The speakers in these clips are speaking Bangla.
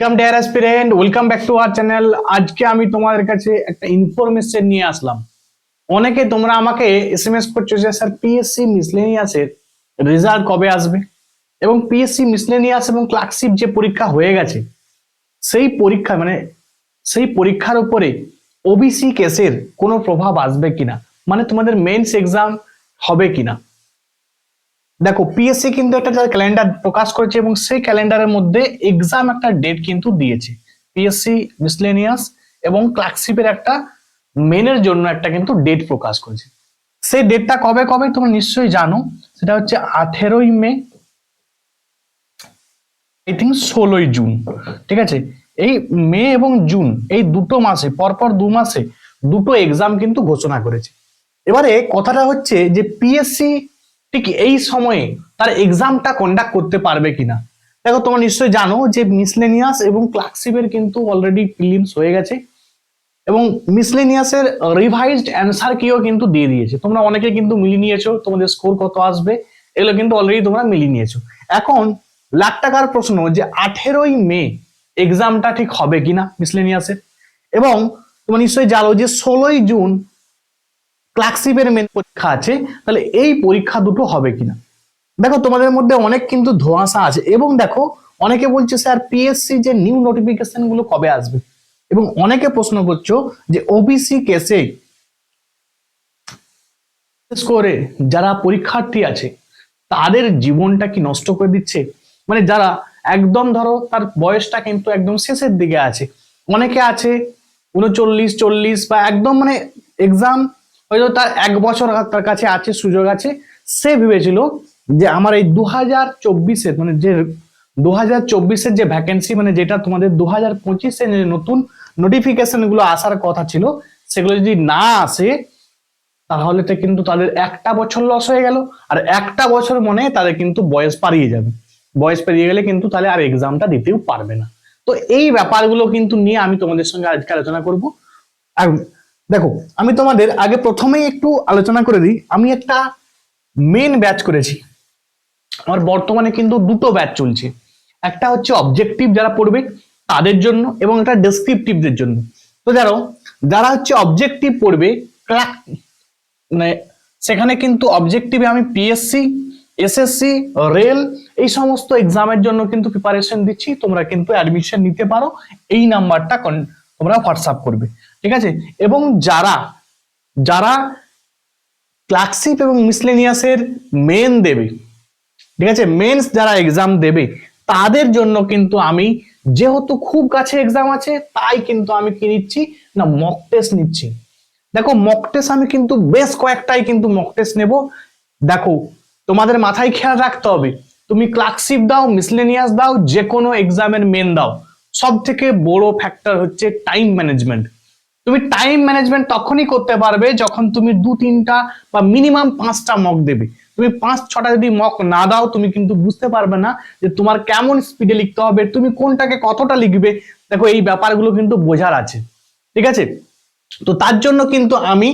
Welcome dear aspirant welcome back to our channel আজকে আমি তোমাদের কাছে একটা ইনফরমেশন নিয়ে আসলাম। অনেকে তোমরা আমাকে এসএমএস করছ যে, স্যার পিএসসি মিসলেনিয়াসের রেজাল্ট কবে আসবে? এবং পিএসসি মিসলেনিয়াস এবং ক্লার্কশিপ যে পরীক্ষা হয়ে গেছে, সেই পরীক্ষা মানে সেই পরীক্ষার উপরে ওবিসি কেসের কোনো প্রভাব আসবে কিনা? মানে তোমাদের মেন্স এক্সাম হবে কিনা? দেখো পিএসসি কিন্তু একটা ক্যালেন্ডার প্রকাশ করেছে এবং সেই ক্যালেন্ডারের মধ্যে এক্সাম একটা ডেট কিন্তু দিয়েছে। পিএসসি মিসলেনিয়াস এবং ক্লার্কশিপের একটা মেনের জন্য একটা কিন্তু ডেট প্রকাশ করেছে। সেই ডেটটা কবে কবে তোমরা নিশ্চয়ই জানো? সেটা হচ্ছে আঠেরোই মে আই থিঙ্ক ষোলোই জুন, ঠিক আছে? এই মে এবং জুন, এই দুটো মাসে, পরপর দু মাসে দুটো এক্সাম কিন্তু ঘোষণা করেছে। এবারে কথাটা হচ্ছে যে পিএসসি ঠিক এই সময়ে তার এক্সামটা কন্ডাক্ট করতে পারবে কিনা? দেখো, তোমরা নিশ্চয়ই জানো যে মিসলেনিয়াস এবং ক্লার্কশিপের কিন্তু অলরেডি ফিলিমস হয়ে গেছে এবং মিসলেনিয়াসের রিভাইজড অ্যান্সার কিও কিন্তু দিয়ে দিয়েছে। তোমরা অনেকে কিন্তু মিলিয়ে নিয়েছো, তোমাদের স্কোর কত আসবে, এগুলো কিন্তু অলরেডি তোমরা মিলিয়ে নিয়েছো। এখন লাখ টাকার প্রশ্ন যে আঠেরোই মে এক্সামটা ঠিক হবে কিনা মিসলেনিয়াসের এবং তোমরা নিশ্চয়ই জানো যে ষোলোই জুন ক্লার্কশিপের মেন পরীক্ষা আছে, তাহলে এই পরীক্ষা দুটো হবে কিনা? দেখো, তোমাদের মধ্যে অনেক কিন্তু ধোঁয়াশা আছে এবং দেখো, অনেকে বলছে, স্যার পিএসসি যে নিউ নোটিফিকেশনগুলো কবে আসবে? এবং অনেকে প্রশ্ন করছ যে ওবিসি কেসে করে যারা পরীক্ষার্থী আছে, তাদের জীবনটা কি নষ্ট করে দিচ্ছে? মানে যারা একদম ধরো, তার বয়সটা কিন্তু একদম শেষের দিকে আছে। অনেকে আছে উনচল্লিশ চল্লিশ বা একদম মানে এক্সাম হয়তো তার এক বছর তার কাছে আছে, সুযোগ আছে। সে ভেবেছিল যে আমার এই দু হাজার চব্বিশের মানে যে দু হাজার চব্বিশের যে ভ্যাকেন্সি মানে যেটা তোমাদের দু হাজার পঁচিশে যে নতুন নোটিফিকেশনগুলো আসার কথা ছিল, সেগুলো যদি না আসে, তাহলে তো কিন্তু তাদের একটা বছর লস হয়ে গেল। আর একটা বছর মনে তাদের কিন্তু বয়স পারিয়ে যাবে। বয়স পেরিয়ে গেলে কিন্তু তাহলে আর এক্সামটা দিতেও পারবে না। তো এই ব্যাপারগুলো কিন্তু নিয়ে আমি তোমাদের সঙ্গে আজকে আলোচনা করব। দেখো, আমি তোমাদের আগে প্রথমেই একটু আলোচনা করে দিই। আমি একটা মেন ব্যাচ করেছি। আমার বর্তমানে কিন্তু দুটো ব্যাচ চলছে। একটা হচ্ছে অবজেক্টিভ যারা পড়বে তাদের জন্য এবং একটা ডেসক্রিপটিভদের জন্য। তো যারা যারা হচ্ছে অবজেক্টিভ পড়বে মানে সেখানে কিন্তু অবজেক্টিভে আমি পিএসসি এসএসসি রেল এই সমস্ত এক্সামের জন্য কিন্তু প্রিপারেশন দিচ্ছি। তোমরা কিন্তু অ্যাডমিশন নিতে পারো। এই নাম্বারটা তোমরা হোয়াটসঅ্যাপ করবে। ঠিক আছে? এবং যারা যারা ক্লার্কশিপ এবং মিসলেনিয়াসের মেন দেবে, ঠিক আছে? মেন্স যারা এক্সাম দেবে, তাদের জন্য কিন্তু আমি, যেহেতু খুব কাছে এক্সাম আছে, তাই কিন্তু আমি কি নিচ্ছি? না মক টেস্ট নিচ্ছি। দেখো মক টেস্ট আমি কিন্তু বেশ কয়েকটাই কিন্তু মক টেস্ট নেব। দেখো, তোমাদের মাথায় খেয়াল রাখতে হবে, তুমি ক্লার্কশিপ দাও মিসলেনিয়াস দাও যে কোনো এক্সামের মেন দাও। সব থেকে বড় ফ্যাক্টর হচ্ছে টাইম ম্যানেজমেন্ট তুমি টাইম ম্যানেজমেন্ট তখনই করতে পারবে যখন তুমি দু, তিনটা বা মিনিমাম পাঁচটা মক দেবে। তুমি পাঁচ, ছটা যদি মক না দাও, তুমি কিন্তু বুঝতে পারবে না যে তোমার কেমন স্পিডে লিখতে হবে, তুমি কোনটাকে কতটা লিখবে। দেখো, এই ব্যাপারগুলো কিন্তু বোঝার আছে। ঠিক আছে? তো তার জন্য কিন্তু আমি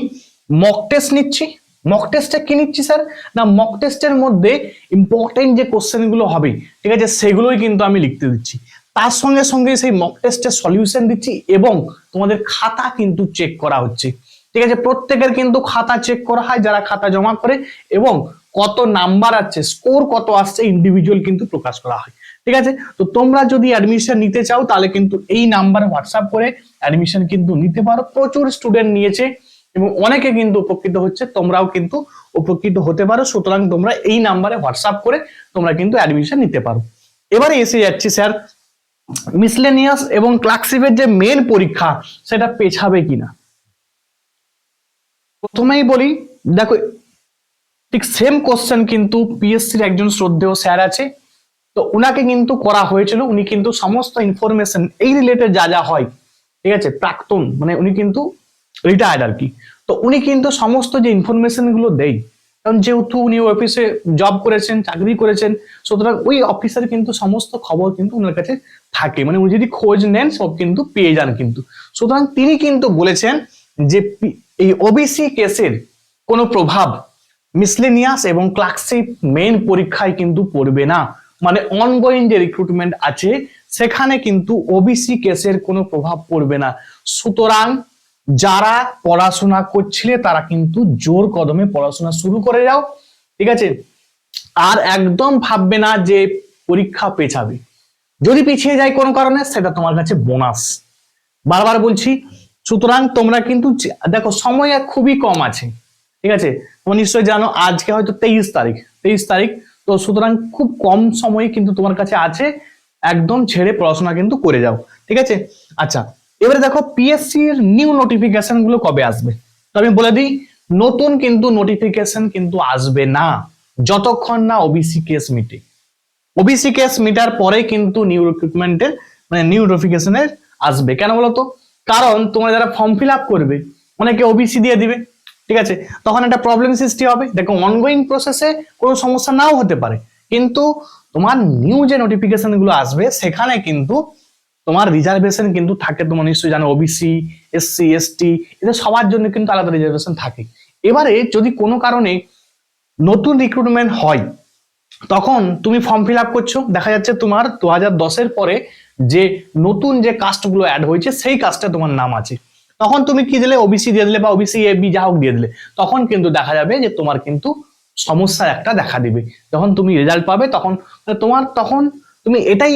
মক টেস্ট নিচ্ছি। মক টেস্টে কি নিচ্ছি স্যার না মক টেস্টের মধ্যে ইম্পর্টেন্ট যে কোশ্চেনগুলো হবে, ঠিক আছে, সেগুলোই কিন্তু আমি লিখতে দিচ্ছি। তার সঙ্গে সঙ্গে সেই মক টেস্টের সলিউশন দিচ্ছি এবং তোমাদের খাতা কিন্তু চেক করা হচ্ছে। ঠিক আছে? প্রত্যেকের কিন্তু খাতা চেক করা হয়, যারা খাতা জমা করে এবং কত নাম্বার আছে স্কোর কত আসছে ইন্ডিভিজুয়াল কিন্তু প্রকাশ করা হয়। ঠিক আছে? তো তোমরা যদি অ্যাডমিশন নিতে চাও, তাহলে কিন্তু এই নাম্বারে হোয়াটসঅ্যাপ করে অ্যাডমিশন কিন্তু নিতে পারো। প্রচুর স্টুডেন্ট নিয়েছে এবং অনেকে কিন্তু উপকৃত হচ্ছে, তোমরাও কিন্তু উপকৃত হতে পারো। সুতরাং তোমরা এই নাম্বারে হোয়াটসঅ্যাপ করে তোমরা কিন্তু অ্যাডমিশন নিতে পারো। এবারে এসে যাচ্ছি, স্যার। মিসলেনিয়াস এবং ক্লার্কশিপের যে মেন পরীক্ষা, সেটা পেছাবে কিনা? প্রথমেই বলি, দেখো, ঠিক সেম কোশ্চেন কিন্তু পিএসসির একজন শ্রদ্ধেয় স্যার আছে, তো উনাকে কিন্তু করা হয়েছিল, উনি কিন্তু সমস্ত ইনফরমেশন এই রিলেটেড যা যা হয়, ঠিক আছে, প্রাক্তন মানে উনি কিন্তু রিটায়ার্ড আর কি। তো উনি কিন্তু সমস্ত যে ইনফরমেশনগুলো দেয় কারণ যেহেতু উনি অফিসে জব করেছেন, চাকরি করেছেন, সুতরাং ওই অফিসের কিন্তু সমস্ত খবর কিন্তু ওনার কাছে থাকে। মানে উনি যদি খোঁজ নেন, সব কিন্তু পেয়ে যান কিন্তু। সুতরাং তিনি কিন্তু বলেছেন যে এই ওবিসি কেসের কোনো প্রভাব মিসলেনিয়াস এবং ক্লার্কশিপ মেইন পরীক্ষায় কিন্তু পড়বে না। মানে অনগোয়িং যে রিক্রুটমেন্ট আছে, সেখানে কিন্তু ওবিসি কেসের কোনো প্রভাব পড়বে না। সুতরাং যারা পড়াশোনা করছিলে, তারা কিন্তু জোর কদমে পড়াশোনা শুরু করে যাও, ঠিক আছে? আর একদম ভাববে না যে পরীক্ষা পেছাবে। যদি পিছিয়ে যায় কোনো কারণে, সেটা তোমার কাছে বোনাস বারবার বলছি, সুতরাং তোমরা কিন্তু দেখো, সময় খুবই কম আছে, ঠিক আছে? তোমরা নিশ্চয়ই জানো, আজকে হয়তো তেইশ তারিখ তেইশ তারিখ। তো সুতরাং খুব কম সময় কিন্তু তোমার কাছে আছে, একদম ছেড়ে পড়াশোনা কিন্তু করে যাও, ঠিক আছে? আচ্ছা এবারে দেখো পিএসসি এর নিউ নোটিফিকেশনগুলো কবে আসবে? তো আমি বলে দিই, নতুন কিন্তু নোটিফিকেশন কিন্তু আসবে না, যতক্ষণ না ওবিসি কেস মিটে ওবিসি কেস মিটার পরে কিন্তু নিউ রিক্রুটমেন্টের মানে নিউ নোটিফিকেশনের আসবে। কেন বলতো? কারণ তোমরা যারা ফর্ম ফিল আপ করবে, অনেকে ওবিসি দিয়ে দিবে, ঠিক আছে? তখন একটা প্রবলেম সৃষ্টি হবে। দেখো অনগোয়িং প্রসেসে কোনো সমস্যা নাও হতে পারে। কিন্তু তোমার নিউ যে নোটিফিকেশনগুলো আসবে, সেখানে কিন্তু তোমার রিজার্ভেশন কিন্তু থাকে তোমার নিশ্চয়ই জানো ওবিসি এসসি এসটি এদের সবার জন্য কিন্তু আলাদা রিজার্ভেশন থাকে। এবারে যদি কোনো কারণে নতুন রিক্রুটমেন্ট হয়, তখন তুমি ফর্ম ফিল আপ করছ, দেখা যাচ্ছে তোমার দু হাজার দশের পরে যে নতুন যে কাস্টগুলো অ্যাড হয়েছে, সেই কাস্টে তোমার নাম আছে। তখন তুমি কি দিলে? ওবিসি দিয়ে দিলে বা ওবিসি এ বি যা হোক দিয়ে দিলে। তখন কিন্তু দেখা যাবে যে তোমার কিন্তু সমস্যা একটা দেখা দিবে। যখন তুমি রেজাল্ট পাবে, তখন, তোমার, তখন তুমি এটাই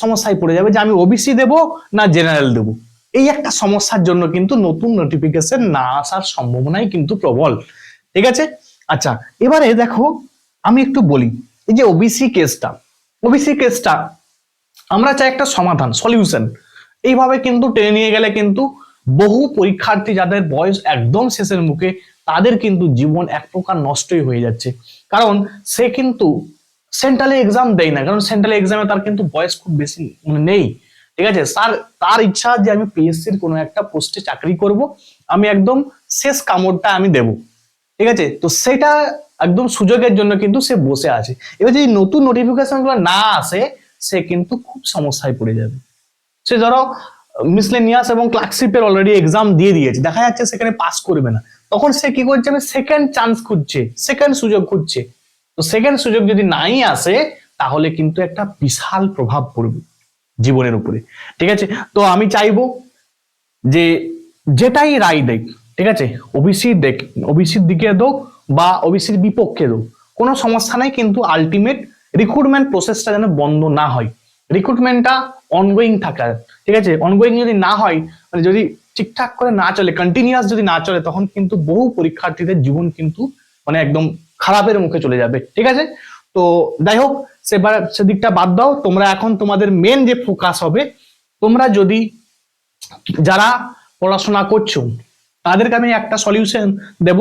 সমস্যায় পড়ে যাবে যে আমি ওবিসি দেব না জেনারেল দেব। এই একটা সমস্যার জন্য কিন্তু নতুন নোটিফিকেশন না আসার সম্ভাবনাই কিন্তু প্রবল। ঠিক আছে? আচ্ছা এবারে দেখো, আমি একটু বলি, এই যে ওবিসি কেসটা ওবিসি কেসটা আমরা চাই একটা সমাধান সলিউশন এইভাবে কিন্তু টেনে নিয়ে গেলে কিন্তু বহু পরীক্ষার্থী যাদের বয়স একদম শেষের মুখে, তাদের কিন্তু জীবন এক প্রকার নষ্টই হয়ে যাচ্ছে। কারণ সে কিন্তু সেন্ট্রালে এক্সাম দেয় না, কারণ সেন্ট্রাল এক্সামে তার কিন্তু বয়স খুব বেশি মানে নেই, ঠিক আছে? তার তার ইচ্ছা যে আমি পিএসসির কোনো একটা পোস্টে চাকরি করব, আমি একদম শেষ কামড়টা আমি দেব, ঠিক আছে? তো সেটা একদম সুযোগের জন্য কিন্তু সে বসে আছে। এবার যদি নতুন নোটিফিকেশনগুলো না আসে, সে কিন্তু খুব সমস্যায় পড়ে যাবে। সে ধরো মিসলেনিয়াস এবং ক্লার্কশিপের অলরেডি এক্সাম দিয়ে দিয়েছে, দেখা যাচ্ছে সেখানে পাস করবে না। তখন সে কি করছে? সেকেন্ড চান্স খুঁজছে সেকেন্ড সুযোগ খুঁজছে। তো সেকেন্ড সুযোগ যদি নাই আসে, তাহলে কিন্তু একটা বিশাল প্রভাব পড়বে জীবনের উপরে। ঠিক আছে? তো আমি চাইব যে যেটাই রায় দেখ, ঠিক আছে? ওবিসি দেখ ওবিসির দিকে দোক বা ওবিসির বিপক্ষে দোক কোনো সমস্যা নাই, কিন্তু আলটিমেট রিক্রুটমেন্ট প্রসেসটা যেন বন্ধ না হয়। রিক্রুটমেন্টটা অনগোয়িং থাকা, ঠিক আছে? অনগোয়িং যদি না হয় মানে যদি ঠিকঠাক করে না চলে কন্টিনিউয়াস যদি না চলে, তখন কিন্তু বহু পরীক্ষার্থীদের জীবন কিন্তু মানে একদম খারাপের মুখে চলে যাবে, ঠিক আছে? তো যাই হোক, সেবার সেদিকটা বাদ দাও। তোমরা এখন তোমাদের মেন যে ফোকাস হবে, তোমরা যদি যারা পড়াশোনা করছ, তাদেরকে আমি একটা সলিউশন দেব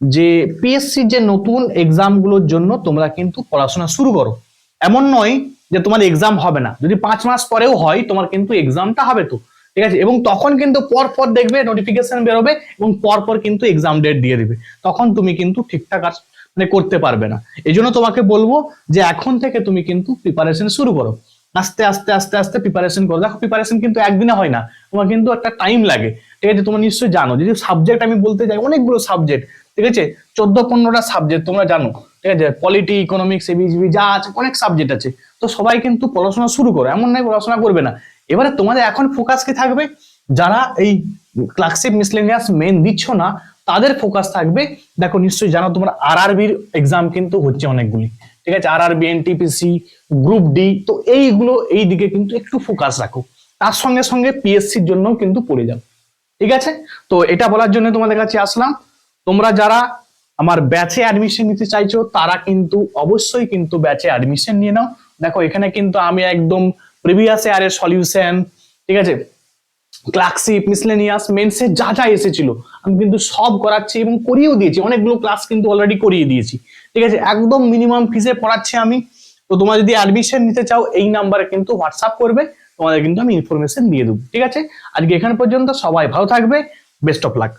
যে পিএসসি যে নতুন এক্সামগুলোর জন্য তোমরা কিন্তু পড়াশোনা শুরু করো। এমন নয় যে তোমার এক্সাম হবে না। যদি পাঁচ মাস পরেও হয়, তোমার কিন্তু এক্সামটা হবে তো, ঠিক আছে? এবং তখন কিন্তু পর পর দেখবে নোটিফিকেশন বেরোবে এবং পর পর কিন্তু এক্সাম ডেট দিয়ে দিবে। তখন তুমি কিন্তু ঠিকঠাক আর মানে করতে পারবে না। এই জন্য তোমাকে বলব যে এখন থেকে তুমি কিন্তু প্রিপারেশন শুরু করো। আস্তে আস্তে আস্তে আস্তে প্রিপারেশন করো। দেখো প্রিপারেশন কিন্তু একদিনে হয় না। তোমার কিন্তু একটা টাইম লাগে। ঠিক আছে? তোমরা নিশ্চয়ই জানো। যদি সাবজেক্ট আমি বলতে যাই, অনেকগুলো সাবজেক্ট ঠিক আছে? চোদ্দ, পনেরোটা সাবজেক্ট তোমরা জানো। ঠিক আছে? পলিটি ইকোনমিক্স এবিজিবি যা আছে, অনেক সাবজেক্ট আছে। তো সবাই কিন্তু পড়াশোনা শুরু করো। এমন নয় পড়াশোনা করবে না। এবারে তোমাদের এখন ফোকাস কি থাকবে? যারা এই ক্লাসিক মিসলেনিয়াস মেন দিচ্ছ না তাদের ফোকাস থাকবে। দেখো, নিশ্চয়ই জানো তোমার আরআরবির এক্সাম কিন্তু হচ্ছে অনেকগুলি। ঠিক আছে? আরআরবি এনটিপিসি গ্রুপ ডি তো এইগুলো, এই দিকে কিন্তু একটু ফোকাস রাখো। তার সঙ্গে সঙ্গে পিএসসির জন্য কিন্তু পড়ে যাও। ঠিক আছে? তো এটা বলার জন্য তোমাদের কাছে আসলাম। তোমরা যারা আমার ব্যাচে অ্যাডমিশন নিতে চাইছো, তারা কিন্তু অবশ্যই কিন্তু ব্যাচে অ্যাডমিশন নিয়ে নাও। দেখো, এখানে কিন্তু আমি একদম প্রিভিয়াস ইয়ারের সলিউশন ঠিক আছে? ক্লাসিক মিসলেনিয়াস মেন্সে যা যা এসেছিল, আমি কিন্তু সব করাচ্ছি এবং করিয়েও দিয়েছি। অনেকগুলো ক্লাস কিন্তু অলরেডি করিয়ে দিয়েছি। ঠিক আছে? একদম মিনিমাম ফিসে পড়াচ্ছি আমি। তো তোমরা যদি অ্যাডমিশন নিতে চাও, এই নাম্বারে কিন্তু হোয়াটসঅ্যাপ করবে। তোমাদের কিন্তু আমি ইনফরমেশন দিয়ে দেবো। ঠিক আছে? আজকে এখানে পর্যন্ত সবাই ভালো থাকবে। Best of luck